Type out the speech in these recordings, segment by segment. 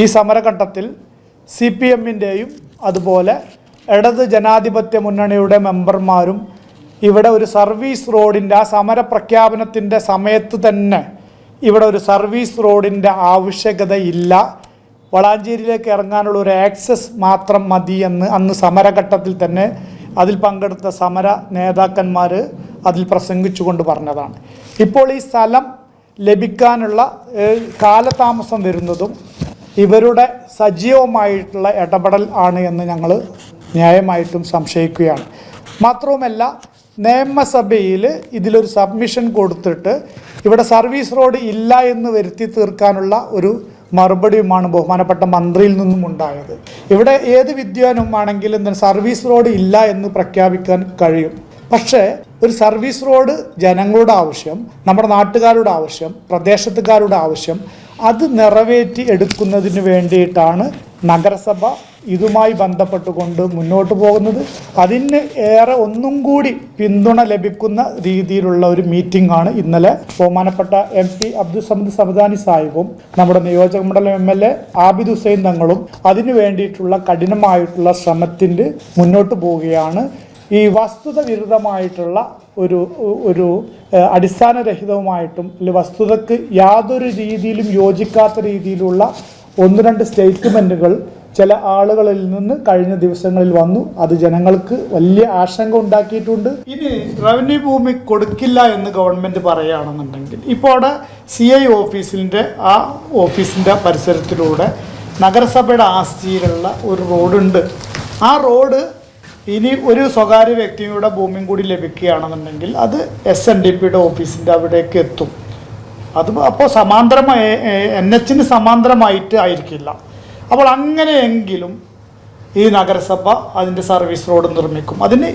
ഈ സമരഘട്ടത്തിൽ C P എമ്മിന്റെയും അതുപോലെ ഇടത് ജനാധിപത്യ മുന്നണിയുടെ മെമ്പർമാരും ഇവിടെ ഒരു സർവീസ് റോഡിന്റെ ആ സമര പ്രഖ്യാപനത്തിന്റെ സമയത്ത് തന്നെ ഇവിടെ ഒരു സർവീസ് റോഡിന്റെ ആവശ്യകതയില്ല. വളാഞ്ചേരിയിലേക്ക് ഇറങ്ങാനുള്ള ഒരു ആക്സസ് മാത്രം മതി എന്ന് അന്ന് സമരഘട്ടത്തിൽ തന്നെ അതിൽ പങ്കെടുത്ത സമര നേതാക്കന്മാർ അതിൽ പ്രസംഗിച്ചുകൊണ്ട് പറഞ്ഞതാണ്. ഇപ്പോൾ ഈ സ്ഥലം ലഭിക്കാനുള്ള കാലതാമസം വരുന്നതും ഇവരുടെ സജീവമായിട്ടുള്ള ഇടപെടൽ ആണ് എന്ന് ഞങ്ങൾ ന്യായമായിട്ടും സംശയിക്കുകയാണ്. മാത്രവുമല്ല നിയമസഭയിൽ ഇതിലൊരു സബ്മിഷൻ കൊടുത്തിട്ട് ഇവിടെ സർവീസ് റോഡ് ഇല്ല എന്ന് വരുത്തി തീർക്കാനുള്ള ഒരു മറുപടിയുമാണ് ബഹുമാനപ്പെട്ട മന്ത്രിയിൽ നിന്നും ഉണ്ടായത്. ഇവിടെ ഏത് വിദ്വാനും ആണെങ്കിലും സർവീസ് റോഡ് ഇല്ല എന്ന് പ്രഖ്യാപിക്കാൻ കഴിയും. പക്ഷേ ഒരു സർവീസ് റോഡ് ജനങ്ങളുടെ ആവശ്യം നമ്മുടെ നാട്ടുകാരുടെ ആവശ്യം പ്രദേശത്തുകാരുടെ ആവശ്യം അത് നിറവേറ്റി എടുക്കുന്നതിന് വേണ്ടിയിട്ടാണ് നഗരസഭ ഇതുമായി ബന്ധപ്പെട്ടുകൊണ്ട് മുന്നോട്ട് പോകുന്നത്. അതിന് ഏറെ ഒന്നും കൂടി പിന്തുണ ലഭിക്കുന്ന രീതിയിലുള്ള ഒരു മീറ്റിംഗ് ആണ് ഇന്നലെ ബഹുമാനപ്പെട്ട എം പി അബ്ദുൽ സമദ് സമദാനി സാഹിബും നമ്മുടെ നിയോജക മണ്ഡലം M L A Abid Hussain തങ്ങളും അതിനു വേണ്ടിയിട്ടുള്ള കഠിനമായിട്ടുള്ള ശ്രമത്തിന്റെ മുന്നോട്ട് പോവുകയാണ്. ഈ വസ്തുത വിരുദ്ധമായിട്ടുള്ള ഒരു ഒരു അടിസ്ഥാനരഹിതവുമായിട്ടും അല്ലെങ്കിൽ വസ്തുതക്ക് യാതൊരു രീതിയിലും യോജിക്കാത്ത രീതിയിലുള്ള ഒന്ന് രണ്ട് സ്റ്റേറ്റ്മെന്റുകൾ ചില ആളുകളിൽ നിന്ന് കഴിഞ്ഞ ദിവസങ്ങളിൽ വന്നു. അത് ജനങ്ങൾക്ക് വലിയ ആശങ്ക ഉണ്ടാക്കിയിട്ടുണ്ട്. ഇനി റവന്യൂ ഭൂമി കൊടുക്കില്ല എന്ന് ഗവൺമെന്റ് പറയുകയാണെന്നുണ്ടെങ്കിൽ ഇപ്പോൾ അവിടെ സി ഐ ഓഫീസിന്റെ ആ ഓഫീസിന്റെ പരിസരത്തിലൂടെ നഗരസഭയുടെ ആസ്തിയിലുള്ള ഒരു റോഡുണ്ട്. ആ റോഡ് ഇനി ഒരു സ്വകാര്യ വ്യക്തിയുടെ ഭൂമിയും കൂടി ലഭിക്കുകയാണെന്നുണ്ടെങ്കിൽ അത് എസ് എൻ ഡി പിയുടെ ഓഫീസിന്റെ അവിടേക്ക് എത്തും. അത് അപ്പോൾ സമാന്തരമായി എൻ എച്ചിന് സമാന്തരമായിട്ട് ആയിരിക്കില്ല. അപ്പോൾ അങ്ങനെയെങ്കിലും ഈ നഗരസഭ അതിന്റെ സർവീസ് റോഡ് നിർമ്മിക്കും. അതിന്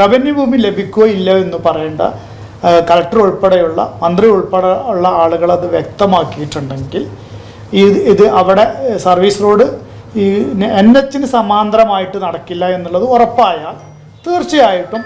റവന്യൂ ഭൂമി ലഭിക്കുകയോ ഇല്ലയോ എന്ന് പറയേണ്ട കളക്ടർ ഉൾപ്പെടെയുള്ള മന്ത്രി ഉൾപ്പെടെ ഉള്ള ആളുകൾ അത് വ്യക്തമാക്കിയിട്ടുണ്ടെങ്കിൽ ഇത് ഇത് അവിടെ സർവീസ് റോഡ് ഈ എൻ എച്ചിന് സമാന്തരമായിട്ട് നടക്കില്ല എന്നുള്ളത് ഉറപ്പായാൽ തീർച്ചയായിട്ടും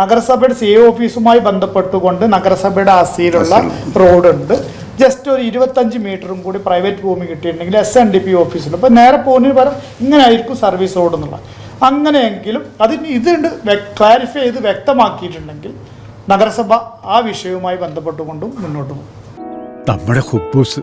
നഗരസഭയുടെ സി എ ഓഫീസുമായി ബന്ധപ്പെട്ടുകൊണ്ട് നഗരസഭയുടെ ആസ്തിയിലുള്ള റോഡുണ്ട്. ജസ്റ്റ് ഒരു ഇരുപത്തഞ്ച് മീറ്ററും കൂടി പ്രൈവറ്റ് ഭൂമി കിട്ടിയിട്ടുണ്ടെങ്കിൽ എസ് എൻ ഡി പി ഓഫീസിൽ അപ്പോൾ നേരെ പോകുന്നതിന് പകരം ഇങ്ങനെ ആയിരിക്കും സർവീസ് റോഡ് എന്നുള്ളത്. അങ്ങനെയെങ്കിലും അതിന് ഇതുണ്ട് ക്ലാരിഫൈ ചെയ്ത് വ്യക്തമാക്കിയിട്ടുണ്ടെങ്കിൽ നഗരസഭ ആ വിഷയവുമായി ബന്ധപ്പെട്ടുകൊണ്ടും മുന്നോട്ട് പോകും. നമ്മുടെ കുബൂസ്